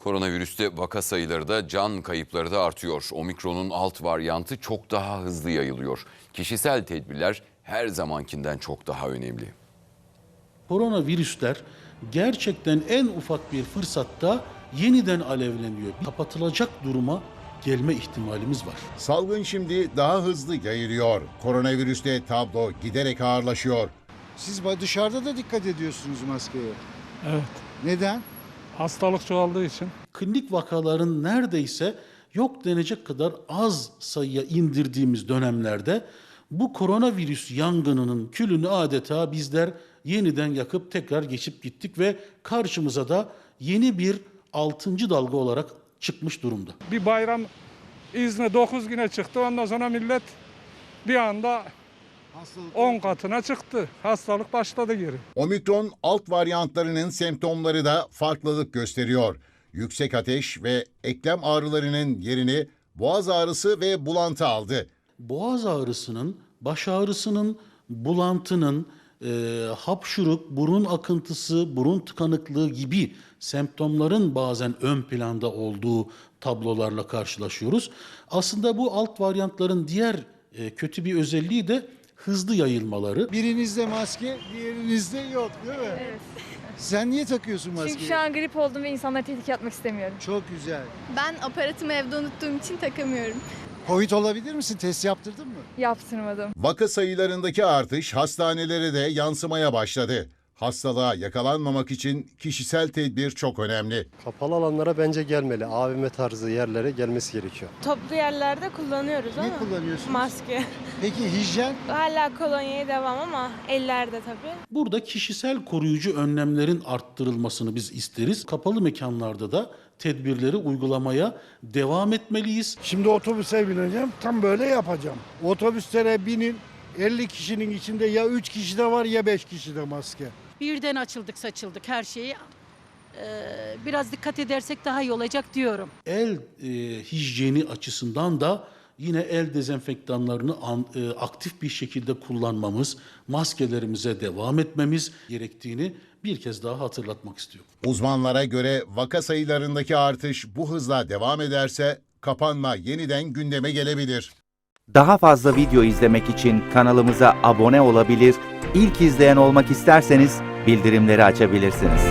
Koronavirüste vaka sayıları da can kayıpları da artıyor. Omikronun alt varyantı çok daha hızlı yayılıyor. Kişisel tedbirler her zamankinden çok daha önemli. Koronavirüsler gerçekten en ufak bir fırsatta yeniden alevleniyor. Kapatılacak duruma gelme ihtimalimiz var. Salgın şimdi daha hızlı yayılıyor. Koronavirüste tablo giderek ağırlaşıyor. Siz dışarıda da dikkat ediyorsunuz maskeye. Evet. Neden? Hastalık çoğaldığı için. Klinik vakaların neredeyse yok denecek kadar az sayıya indirdiğimiz dönemlerde bu koronavirüs yangınının külünü adeta bizler yeniden yakıp tekrar geçip gittik ve karşımıza da yeni bir altıncı dalga olarak çıkmış durumda. Bir bayram izni 9 güne çıktı. Ondan sonra millet bir anda 10 katına çıktı. Hastalık başladı geri. Omikron alt varyantlarının semptomları da farklılık gösteriyor. Yüksek ateş ve eklem ağrılarının yerini boğaz ağrısı ve bulantı aldı. boğaz ağrısının, baş ağrısının, bulantının, e, hapşuruk, burun akıntısı, burun tıkanıklığı gibi semptomların bazen ön planda olduğu tablolarla karşılaşıyoruz. Aslında bu alt varyantların diğer e, kötü bir özelliği de hızlı yayılmaları. Birinizde maske, diğerinizde yok değil mi? Evet. Sen niye takıyorsun maskeyi? Çünkü şu an grip oldum ve insanlara tehlike atmak istemiyorum. Çok güzel. Ben aparatımı evde unuttuğum için takamıyorum. Covid olabilir misin? Test yaptırdın mı? Yaptırmadım. Vaka sayılarındaki artış hastanelere de yansımaya başladı. Hastalığa yakalanmamak için kişisel tedbir çok önemli. Kapalı alanlara bence gelmeli. AVM tarzı yerlere gelmesi gerekiyor. Toplu yerlerde kullanıyoruz Ne ama kullanıyorsunuz? maske. Peki hijyen? Hala kolonyaya devam ama ellerde tabii. Burada kişisel koruyucu önlemlerin arttırılmasını biz isteriz. Kapalı mekanlarda da tedbirleri uygulamaya devam etmeliyiz. Şimdi otobüse bineceğim tam böyle yapacağım. Otobüslere binin 50 kişinin içinde ya 3 kişi de var ya 5 kişi de maske. Birden açıldık saçıldık her şeyi. Ee, biraz dikkat edersek daha iyi olacak diyorum. el e, hijyeni açısından da yine el dezenfektanlarını an- e, aktif bir şekilde kullanmamız, maskelerimize devam etmemiz gerektiğini bir kez daha hatırlatmak istiyorum. Uzmanlara göre vaka sayılarındaki artış bu hızla devam ederse kapanma yeniden gündeme gelebilir. Daha fazla video izlemek için kanalımıza abone olabilir, ilk izleyen olmak isterseniz bildirimleri açabilirsiniz.